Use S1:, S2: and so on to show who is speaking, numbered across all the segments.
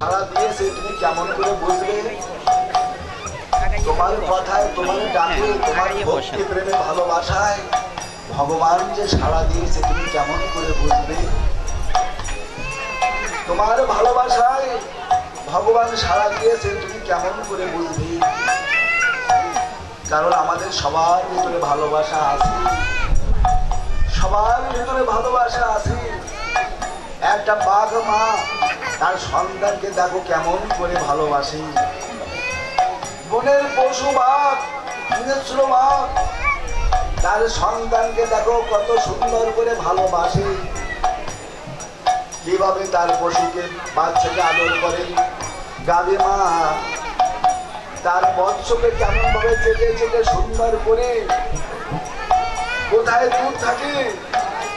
S1: সারা দিয়েছে তুমি কেমন করে বুঝবে? তোমার কথায় তোমার ডাকে তোমার ভক্তি প্রেমে ভালোবাসায় ভগবান যে সাড়া দিয়েছে তুমি কেমন করে বুঝবে? তোমার ভালোবাসায় ভগবান সাড়া দিয়েছে তুমি কেমন করে বুঝবে? কারণ আমাদের সবার ভিতরে ভালোবাসা আছে। সবার ভিতরে ভালোবাসা আছে। একটা বাঘ মা তার সন্তানকে দেখো কেমন করে ভালোবাসে। বনের পশু তার সন্তানকে দেখো কত সুন্দর করে ভালোবাসে। কীভাবে তার পশুকে, বাচ্চাকে আদর করে? গাবে মা, তার বৎসকে কেমন ভাবে চেটে চেটে সুন্দর করে? কোথায় দুধ থাকে?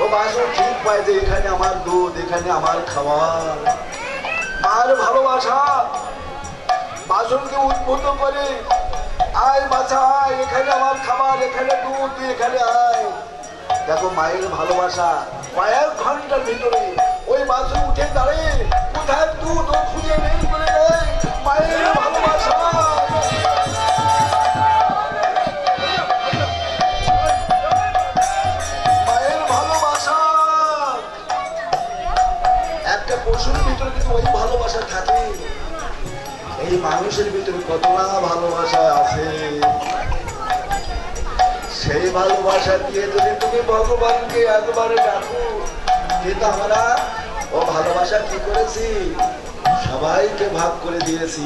S1: ও বাসন ঠিক পায় যে এখানে আমার দুধ, এখানে আমার খাবার। মার ভালোবাসা বাসনকে উদ্ভূত করে। আয় বাছা, আয়, এখানে আমার খাবার, এখানে দুধ, এখানে আয়। দেখো মায়ের ভালোবাসা কয়েক ঘণ্টার ভিতরে ওই বাসন উঠে দাঁড়িয়ে কোথায় দুধ ও খুঁজে নেই বলে মায়ের ভালোবাসা? সেই ভালোবাসা দিয়ে যদি তুমি ভগবানকে একবারে ডাকো কিন্তু আমরা, ও ভালোবাসা কি করেছি? সবাইকে ভাগ করে দিয়েছি।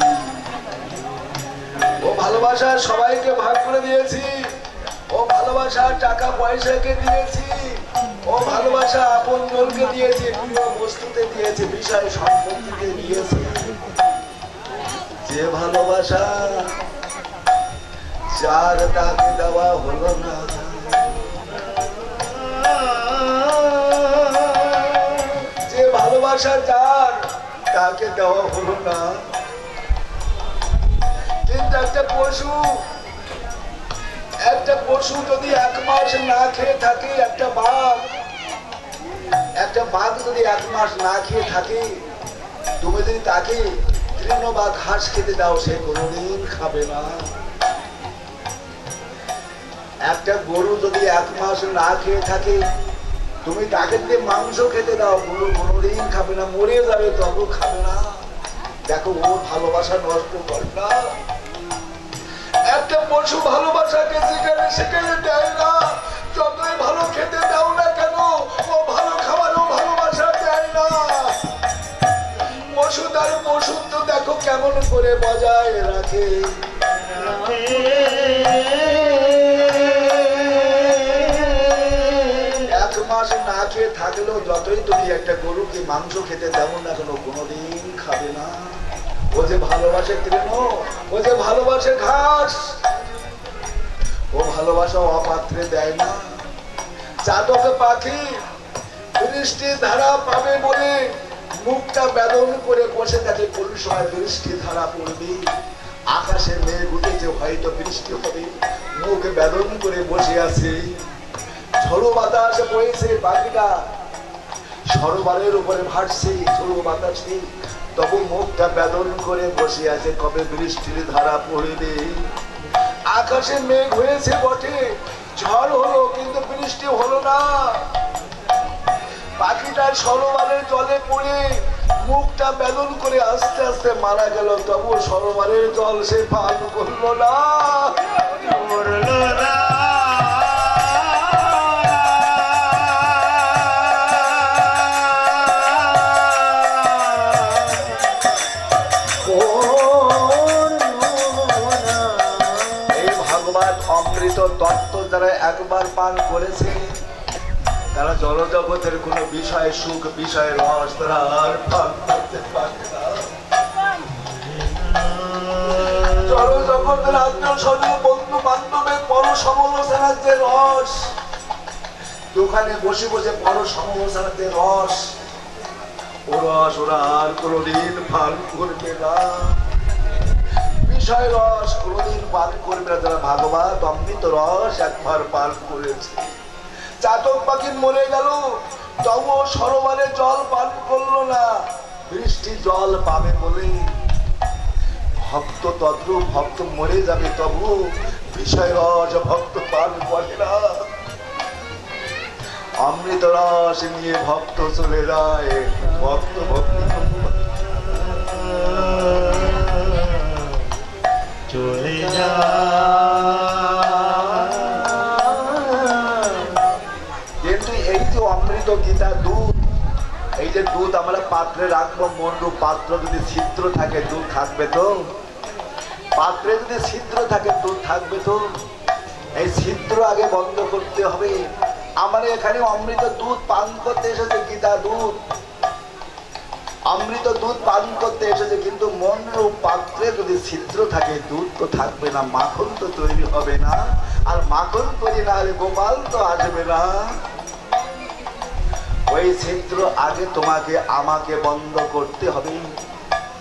S1: ও ভালোবাসা সবাইকে ভাগ করে দিয়েছি। ও ভালোবাসা টাকা পয়সাকে দিয়েছি। ও ভালোবাসা আপন জনকে দিয়েছি, প্রিয় বস্তুতে দিয়েছি, বিষয় সম্পত্তিতে দিয়েছি। যে ভালোবাসা তাকে দেওয়া হলো না। যে ভালোবাসা যার, তাকে দেওয়া হলো না। একটা পশু একটা পশু যদি এক মাস না খেয়ে থাকে, একটা বাঘ একটা বাঘ যদি এক মাস না খেয়ে থাকে, তুমি যদি তাকে তৃণ বা ঘাস খেতে দাও, সে কোনোদিন খাবে না। একটা গরু যদি এক মাস না খেয়ে থাকে, তুমি তাকে যদি মাংস খেতে দাও। গরু কোনোদিন খাবে না, মরে যাবে, তবু খাবে না। দেখো, ও ভালোবাসা নষ্ট কর না। একটা পশু ভালোবাসাকে যেখানে সেখানে দেয় না। যতই ভালো খেতে দাও না কেন, ও ভালো খাবারও ভালোবাসা দেয় না। পশু তার পশুত্ব দেখো কেমন করে বজায় রাখে। খেয়ে থাকলেও যতই তুমি একটা গরুকে মাংস খেতে দেবো না কেন, কোনোদিন খাবে না। ও যে ভালোবাসে তৃণ ও যে ভালোবাসে ঘাস, ও ভালোবাসা অপাত্রে দেয় না। চাতক পাখি বৃষ্টি ধারা পাবে বলে মুখটা বেদন করে বসে থাকে, কোন সময় বৃষ্টি ধারা পড়বে। আকাশে মেঘ উঠেছে, হয়তো বৃষ্টি হবে, মুখ বেদন করে বসে আছে। ঝড়ো বাতাস বইছে পাখিটা সরোবরের উপরে ভাসছে ঝড়ো বাতাসে তবু মুখটা বেদন করে বসে আছে কবে বৃষ্টির ধারা পড়বে। আকাশে মেঘ হয়েছে বটে, ঝড় হলো কিন্তু বৃষ্টি হলো না। পাখিটা সরোবরের জলে পড়ে, মুখটা বেদন করে আস্তে আস্তে মারা গেল। তবু সরোবরের জল সে পান করল না। ভগবান অমৃত তত্ত্ব যারা একবার পান করেছে, তারা জলজগতের কোনো বিষয়, সুখ বিষয় রস তারা আর পান করতে পারে বন্ধু পর রস। বসে বসে রস ওরা আর কোনোদিন পান করবে না। বিষয় রস কোনোদিন পান করবে না যারা ভাগবত, অমৃত রস একবার পান করেছে। চাতক পাখি মরে গেল, তবুও সরোবরে জল পান করল না, বৃষ্টি জল পাবে বলে। ভক্ত তদ্রুপ ভক্ত মরে যাবে তবু বিষয় রস ভক্ত পান করে না। অমৃত রস নিয়ে ভক্ত চলে যায়, ভক্ত ভক্তি
S2: চলে যা।
S1: কিন্তু এই যে অমৃত গীতা দুধ, এই যে দুধ আমরা পাত্রে রাখব, মন্ডু পাত্র যদি ছিদ্র থাকে, দুধ থাকবে তো? পাত্রে যদি ছিদ্র থাকে, দুধ থাকবে তো? এই ছিদ্র আগে বন্ধ করতে হবে। আমার এখানে অমৃত দুধ পান করতে এসেছে, গীতা দুধ। অমৃত দুধ পান করতে এসেছে, কিন্তু মন্ডু পাত্রে যদি ছিদ্র থাকে, দুধ তো থাকবে না, মাখন তো তৈরি হবে না। আর মাখন তৈরি না হলে গোপাল তো আসবে না। ওই ছিদ্র আগে তোমাকে, আমাকে বন্ধ করতে হবে।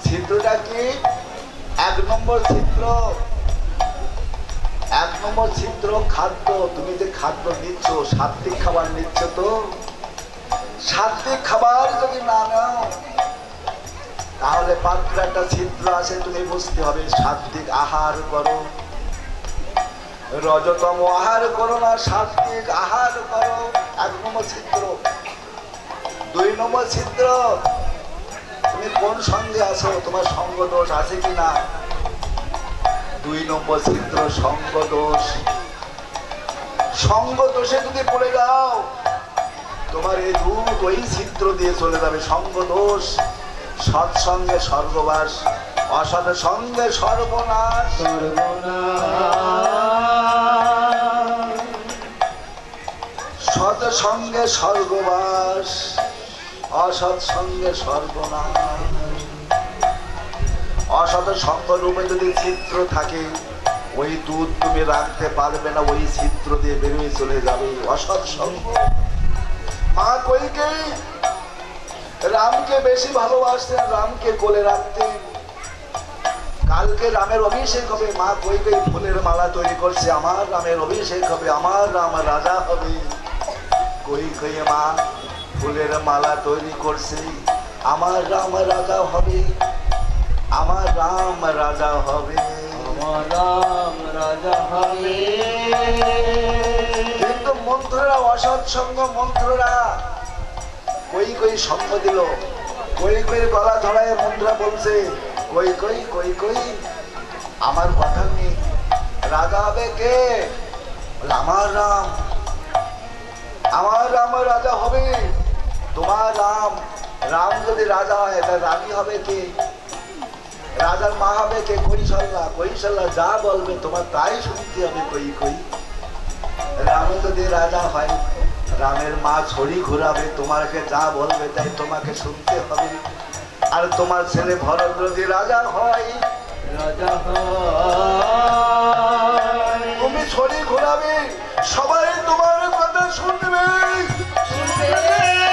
S1: ছিদ্রটা কি? এক নম্বর ছিদ্র। এক নম্বর ছিদ্র খাদ্য। তুমি যে খাদ্য নিচ্ছ সাত্বিক খাবার নিচ্ছ তো। সাত্বিক খাবার যদি না নাও তাহলে পাত্রে একটা ছিদ্র আছে, তুমি বুঝতে হবে, সাত্বিক আহার করো। রজতম আহার করো না, সাত্বিক আহার করো। এক নম্বর ছিদ্র। দুই নম্বর ছিদ্র। তুমি কোন সঙ্গে আছো? তোমার সঙ্গ দোষ আছে কি না? দুই নম্বর ছিদ্র, সঙ্গ দোষ। সঙ্গ দোষে যদি পড়ে যাও, তোমার এই দুধ ওই ছিদ্র দিয়ে চলে যাবে, সঙ্গ দোষ। সৎসঙ্গে স্বর্গবাস, অসৎ সঙ্গে সর্বনাশ। সৎ সঙ্গে স্বর্গবাস, অসৎ সঙ্গে সর্বনাশ। অসৎ সঙ্গ রূপে যদি চিত্র থাকে, ওই দুধ তুমি রাখতে পারবে না, ওই চিত্র দিয়ে বেরিয়ে চলে যাবে। অসৎ সঙ্গ। মা কইকে রামকে বেশি ভালোবাসতেন রামকে কোলে রাখতেন। কালকে রামের অভিষেক হবে মা কই কই ফুলের মালা তৈরি করছে আমার রামের অভিষেক হবে আমার রাম রাজা হবে। কই কই মা ফুলের মালা তৈরি করছে আমার রাম রাজা হবে আমার রাম রাজা হবে।
S2: আমার রাম রাজা হবে।
S1: কিন্তু মন্ত্ররা অসৎ সঙ্গ মন্ত্ররা কই কই সঙ্গ দিল? কই কই গলা ধরায় মুদ্রা বলছে, কই কই কই কই? আমার কথা নেই রাজা হবে কে? আমার রাম। আমার রাম রাজা হবে, তোমার রাম। রাম যদি রাজা হয় তা রানী হবে কে? রাজার মা হবে কে? কৈশল্যা কৈশল্যা যা বলবে, তোমার তাই শুনতে হবে, কই কই। রাম যদি রাজা হয় রামের মা ছড়ি ঘুরাবে তোমাকে যা বলবে তাই তোমাকে শুনতে হবে। আর তোমার ছেলে ভরত যদি রাজা হয়
S2: রাজা
S1: তুমি ছড়ি ঘুরাবে সবাই তোমার কথা শুনবে।
S2: শুনবে।